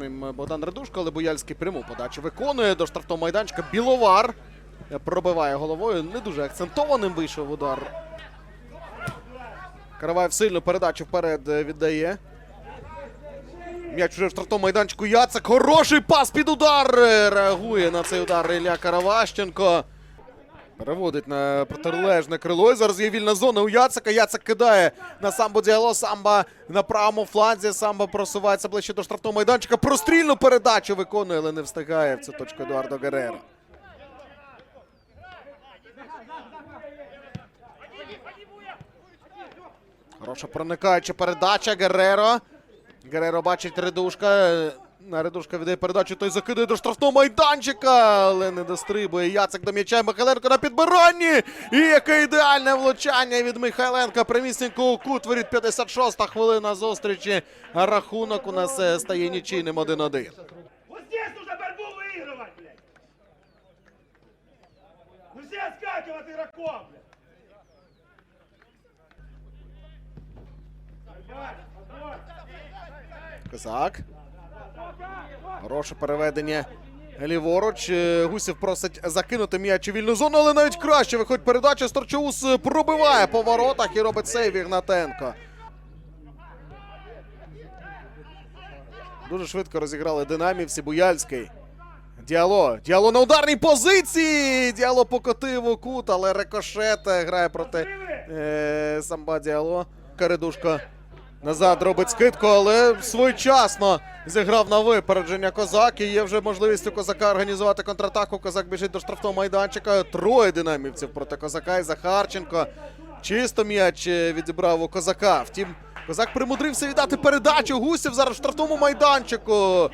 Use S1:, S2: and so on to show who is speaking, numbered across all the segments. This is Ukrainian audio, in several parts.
S1: ним Богдан Радушко, але Бояльський пряму подачу виконує до штрафного майданчика. Біловар е, пробиває головою. Не дуже акцентованим вийшов удар. Караваєв сильну передачу вперед е, віддає. М'яч уже в штрафному майданчику. Яцек. Хороший пас під удар. Е, Реагує на цей удар Ілля Караващенко. Переводить на протилежне крило. І зараз є вільна зона у Яцека. Яцек кидає на самбо діало. Самба на правому фланзі. Самба просувається ближче до штрафного майданчика. Прострільну передачу виконує, але не встигає в цю точку Едуардо Герера. Хороша проникаюча передача. Гереро. Гереро бачить Редушка. На Редушка віддає передачу. Той закидує до штрафного майданчика, але не дострибує. Яцек до м'яча. Михайленко на підбиранні. І яке ідеальне влучання від Михайленка. Примісненько у кут воріт. 56-та хвилина зустрічі. Рахунок у нас е, стає нічийним 1-1.
S2: Вот здесь нужно борьбу выигрывать, блядь! Нельзя скакивать игроком, блядь! Отбой, отбой.
S1: Козак. Хороше переведення ліворуч. Е, Гусів просить закинути м'яч у вільну зону, але навіть краще виходить передача. Сторчоус е, пробиває по воротах і робить сейв Ігнатенко. Дуже швидко розіграли динамівці. Буяльський. Діало. Діало на ударній позиції. Діало покотив у кут, але рикошет грає проти е, самба Діало. Каридушка назад робить скидку, але своєчасно зіграв на випередження козак. І є вже можливість у козака організувати контратаку. Козак біжить до штрафного майданчика. Троє динамівців проти козака і Захарченко. Чисто м'яч відібрав у козака. Втім, козак примудрився віддати передачу. Гусів зараз в штрафному майданчику.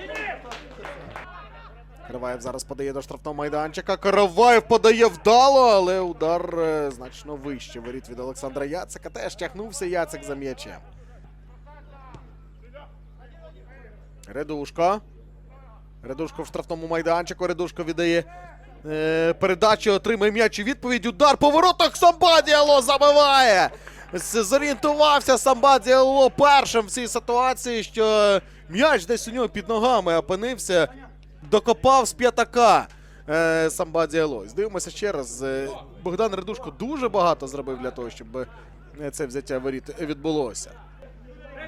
S1: Караваєв зараз подає до штрафного майданчика. Караваєв подає вдало, але удар е, значно вище. Воріт від Олександра Яцека. Теж тягнувся Яцек за м'ячем. Редушко. Редушко в штрафному майданчику. Редушко віддає е, передачу, отримує м'яч і відповідь. Удар по воротах. Самба Діало забиває. Зорієнтувався Самба Діало першим в цій ситуації, що м'яч десь у нього під ногами опинився. Докопав з п'ятака. Е, Самба Діало. Здивимося ще раз. Е, Богдан Редушко дуже багато зробив для того, щоб е, це взяття воріт відбулося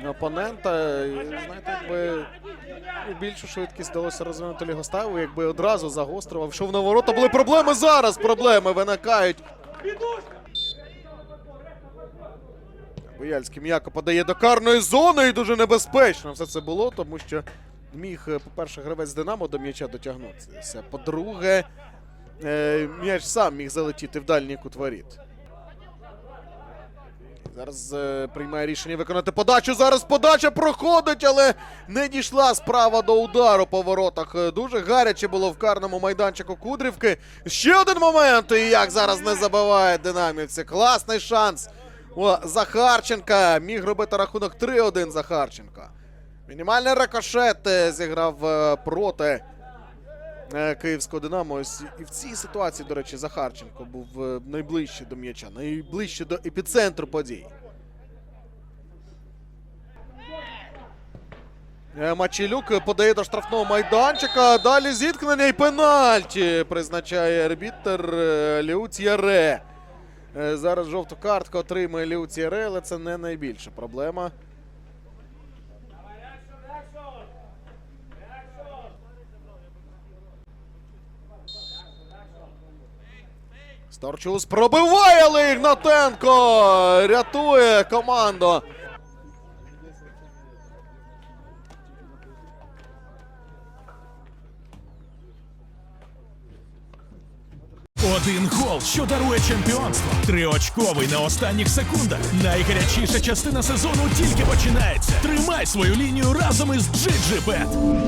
S1: опонента. І, знаєте, якби більшу швидкість вдалося розвинути Лігоставу, якби одразу загострював, йшов на ворота. Були проблеми зараз. Проблеми виникають. Бояльський м'яко подає до карної зони і дуже небезпечно все це було, тому що міг, е, по-перше, гравець Динамо до м'яча дотягнутися. По-друге, е, м'яч сам міг залетіти в дальній кут воріт. Зараз е, приймає рішення виконати подачу. Зараз подача проходить, але не дійшла справа до удару по воротах. Е, Дуже гаряче було в карному майданчику Кудрівки. Ще один момент. І як зараз не забиває динамівці. Класний шанс. у Захарченка. Міг робити рахунок 3-1 Захарченко. Мінімальний рикошет е, зіграв проти київського Динамо. Ось і в цій ситуації, до речі, Захарченко був е, найближче до м'яча, найближче до епіцентру подій. Е, Мачелюк подає до штрафного майданчика. Далі зіткнення і пенальті призначає арбітер е, Леутьєре. Е, Зараз жовту картку отримує Леутьєре, але це не найбільша проблема. Старчус пробиває, але Ігнатенко рятує команду.
S3: Один гол, що дарує чемпіонство. Триочковий на останніх секундах. Найгарячіша частина сезону тільки починається. Тримай свою лінію разом із GGBet.